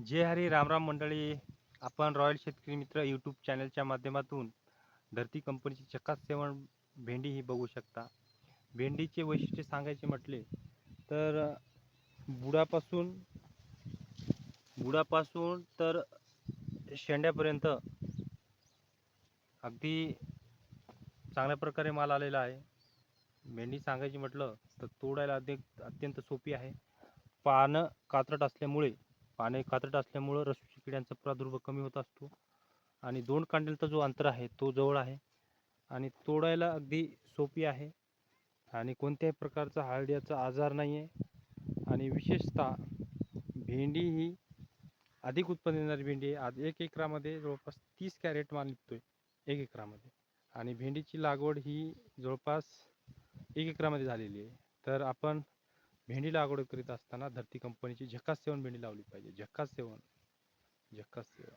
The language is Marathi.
जय हरी रामराम मंडळी. आपण रॉयल शेतकरी मित्र यूट्यूब चॅनलच्या माध्यमातून धरती कंपनीची चकास सेवन भेंडी ही बघू शकता. भेंडीचे वैशिष्ट्य सांगायचे म्हटले तर बुडापासून बुडापासून तर शेंड्यापर्यंत अगदी चांगल्या प्रकारे माल आलेला आहे. भेंडी सांगायची म्हटलं तर तोडायला अधिक अत्यंत सोपी आहे. पानं कातरट असल्यामुळे पाने कात्रट असल्यामुळं रसूची किड्यांचा प्रादुर्भाव कमी होत असतो. आणि दोन कांड्यांचा जो अंतर आहे तो जवळ आहे. आणि तोडायला अगदी सोपी आहे. आणि कोणत्याही प्रकारचा हळदीचा आजार नाही आहे आणि विशेषतः भेंडी ही अधिक उत्पन्न देणारी भेंडी आहे. आज एक एकरामध्ये जवळपास तीस कॅरेट माल निघतो आहे एक एकरामध्ये. आणि भेंडीची लागवड ही जवळपास एक एकरामध्ये झालेली आहे. तर आपण भेंडी लागवड करीत असताना धरती कंपनीची झकास सेवन भेंडी लावली पाहिजे. झकास सेवन. झकास सेवन.